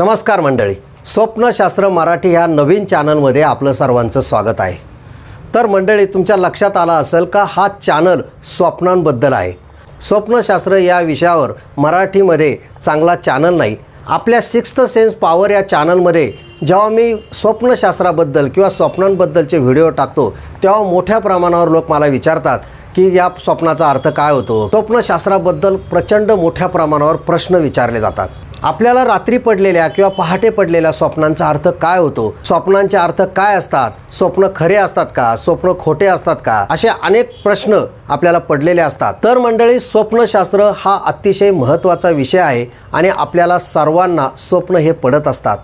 नमस्कार मंडळी. स्वप्नशास्त्र मराठी ह्या नवीन चॅनलमध्ये आपलं सर्वांचं स्वागत आहे. तर मंडळी तुमच्या लक्षात आलं असेल का हा चॅनल स्वप्नांबद्दल आहे. स्वप्नशास्त्र या विषयावर मराठीमध्ये चांगला चॅनल नाही. आपल्या सिक्स्थ सेन्स पॉवर या चॅनलमध्ये जेव्हा मी स्वप्नशास्त्राबद्दल किंवा स्वप्नांबद्दलचे व्हिडिओ टाकतो तेव्हा मोठ्या प्रमाणावर लोक मला विचारतात की या स्वप्नाचा अर्थ काय होतो? स्वप्नशास्त्राबद्दल प्रचंड मोठ्या प्रमाणावर प्रश्न विचारले जातात. आपल्याला रात्री पडलेल्या किंवा पहाटे पडलेल्या स्वप्नांचा अर्थ काय होतो? स्वप्नांचे अर्थ काय असतात? स्वप्न खरे असतात का? स्वप्न खोटे असतात का? असे अनेक प्रश्न आपल्याला पडलेले असतात. तर मंडळी स्वप्नशास्त्र हा अतिशय महत्त्वाचा विषय आहे आणि आपल्याला सर्वांना स्वप्न हे पडत असतात.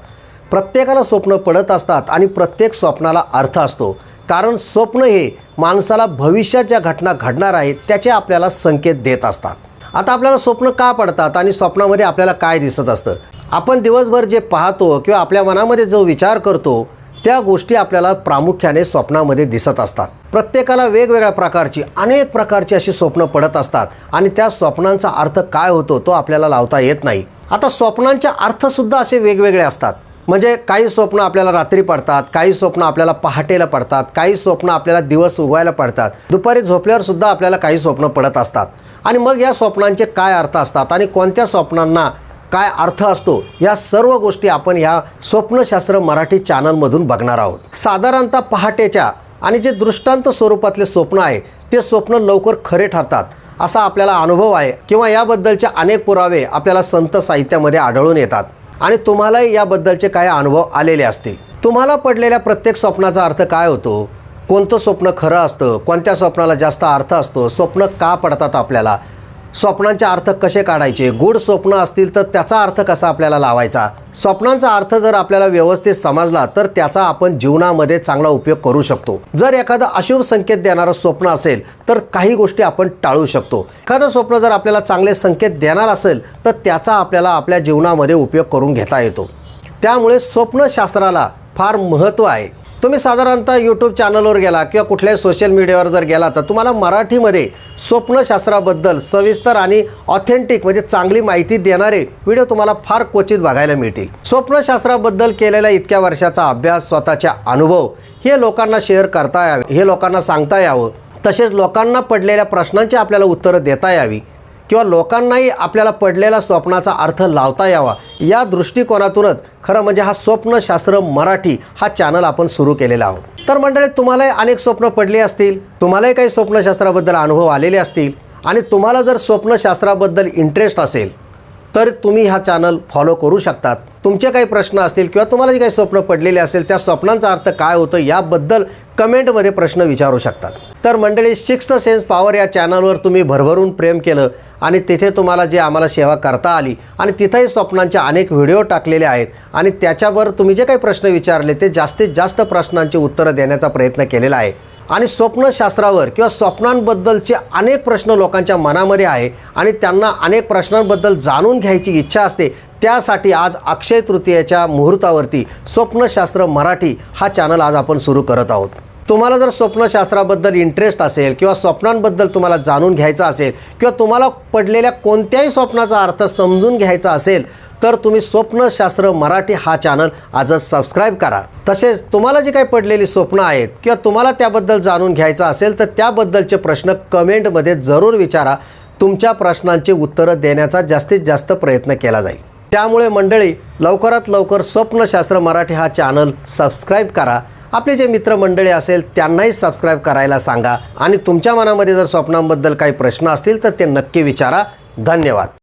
प्रत्येकाला स्वप्न पडत असतात आणि प्रत्येक स्वप्नाला अर्थ असतो. कारण स्वप्न हे माणसाला भविष्यात ज्या घटना घडणार आहेत त्याचे आपल्याला संकेत देत असतात. आता आपल्याला स्वप्न का पडतात आणि स्वप्नामध्ये आपल्याला काय दिसत असतं? आपण दिवसभर जे पाहतो किंवा आपल्या मनामध्ये जो विचार करतो त्या गोष्टी आपल्याला प्रामुख्याने स्वप्नामध्ये दिसत असतात. प्रत्येकाला वेगवेगळ्या प्रकारची अनेक प्रकारची अशी स्वप्न पडत असतात आणि त्या स्वप्नांचा अर्थ काय होतो तो आपल्याला लावता येत नाही. आता स्वप्नांचे अर्थसुद्धा असे वेगवेगळे असतात. म्हणजे काही स्वप्न आपल्याला रात्री पडतात काही स्वप्न आपल्याला पहाटेला पडतात काही स्वप्न आपल्याला दिवस उगवायला पडतात. दुपारी झोपल्यावर सुद्धा आपल्याला काही स्वप्न पडत असतात. आणि मग या स्वप्नांचे काय अर्थ असतात आणि कोणत्या स्वप्नांना काय अर्थ असतो या सर्व गोष्टी आपण ह्या स्वप्नशास्त्र मराठी चॅनलमधून बघणार आहोत. साधारणतः पहाटेच्या आणि जे दृष्टांत स्वरूपातले स्वप्न आहे ते स्वप्न लवकर खरे ठरतात असा आपल्याला अनुभव आहे किंवा याबद्दलचे अनेक पुरावे आपल्याला संत साहित्यामध्ये आढळून येतात आणि तुम्हालाही याबद्दलचे काही अनुभव आलेले असतील. तुम्हाला पडलेल्या प्रत्येक स्वप्नाचा अर्थ काय होतो? कोणतं स्वप्न खरं असतं कोणत्या स्वप्नाला जास्त अर्थ असतो स्वप्न का पडतात आपल्याला? स्वप्नांचे अर्थ कसे काढायचे? गूढ स्वप्न असतील तर त्याचा अर्थ कसा आपल्याला लावायचा? स्वप्नांचा अर्थ जर आपल्याला व्यवस्थित समजला तर त्याचा आपण जीवनामध्ये चांगला उपयोग करू शकतो. जर एखादं अशुभ संकेत देणारं स्वप्न असेल तर काही गोष्टी आपण टाळू शकतो. एखादं स्वप्न जर आपल्याला चांगले संकेत देणार असेल तर त्याचा आपल्याला आपल्या जीवनामध्ये उपयोग करून घेता येतो. त्यामुळे स्वप्नशास्त्राला फार महत्त्व आहे. तुम्ही साधारणतः यूट्यूब चॅनलवर गेला किंवा कुठल्याही सोशल मीडियावर जर गेला तर तुम्हाला मराठीमध्ये स्वप्नशास्त्राबद्दल सविस्तर आणि ऑथेंटिक म्हणजे चांगली माहिती देणारे व्हिडिओ तुम्हाला फार क्वचित बघायला मिळतील. स्वप्नशास्त्राबद्दल केलेल्या इतक्या वर्षाचा अभ्यास स्वतःच्या अनुभव हे लोकांना शेअर करता यावे हे लोकांना सांगता यावं. तसेच लोकांना पडलेल्या प्रश्नांची आपल्याला उत्तरं देता यावी. किंवा लोकांनाही आपल्याला पडलेला स्वप्नाचा अर्थ लावता यावा. या दृष्टिकोनातूनच खरं म्हणजे हा स्वप्नशास्त्र मराठी हा चॅनल आपण सुरू केलेला आहोत. तर मंडळी तुम्हालाही अनेक स्वप्न पडली असतील तुम्हालाही काही स्वप्नशास्त्राबद्दल अनुभव आलेले असतील आणि तुम्हाला जर स्वप्नशास्त्राबद्दल इंटरेस्ट असेल तर तुम्ही हा चॅनल फॉलो करू शकतात. तुमचे काही प्रश्न असतील किंवा तुम्हाला जे काही स्वप्न पडलेले असेल त्या स्वप्नांचा अर्थ काय होतं याबद्दल कमेंटमध्ये प्रश्न विचारू शकतात. तर मंडळी सिक्स्थ सेन्स पॉवर या चॅनलवर तुम्ही भरभरून प्रेम केलं आणि तिथे तुम्हाला जे आम्हाला सेवा करता आली आणि तिथेही स्वप्नांचे अनेक व्हिडिओ टाकलेले आहेत आणि त्याच्यावर तुम्ही जे काही प्रश्न विचारले ते जास्तीत जास्त प्रश्नांची उत्तरं देण्याचा प्रयत्न केलेला आहे. आणि स्वप्नशास्त्रावर किंवा स्वप्नांबद्दलचे अनेक प्रश्न लोकांच्या मनामध्ये आहे आणि त्यांना अनेक प्रश्नांबद्दल जाणून घ्यायची इच्छा असते त्यासाठी आज अक्षय तृतीयेच्या मुहूर्तावरती स्वप्नशास्त्र मराठी हा चॅनल आज आपण सुरू करत आहोत. तुम्हाला जर स्वप्नशास्त्राबद्दल इंटरेस्ट असेल किंवा स्वप्नांबद्दल तुम्हाला जाणून घ्यायचं असेल किंवा तुम्हाला पडलेल्या कोणत्याही स्वप्नाचा अर्थ समजून घ्यायचा असेल तर तुम्ही स्वप्नशास्त्र मराठी हा चॅनल आजच सबस्क्राईब करा. तसेच तुम्हाला जे काही पडलेली स्वप्न आहेत किंवा तुम्हाला त्याबद्दल जाणून घ्यायचं असेल तर त्याबद्दलचे प्रश्न कमेंटमध्ये जरूर विचारा. तुमच्या प्रश्नांची उत्तरं देण्याचा जास्तीत जास्त प्रयत्न केला जाईल. त्यामुळे मंडळी लवकरात लवकर स्वप्नशास्त्र मराठी हा चॅनल सबस्क्राईब करा. आपले जे मित्रमंडळी असेल त्यांनाही सबस्क्राईब करायला सांगा. आणि तुमच्या मनामध्ये जर स्वप्नांबद्दल काही प्रश्न असतील तर ते नक्की विचारा. धन्यवाद.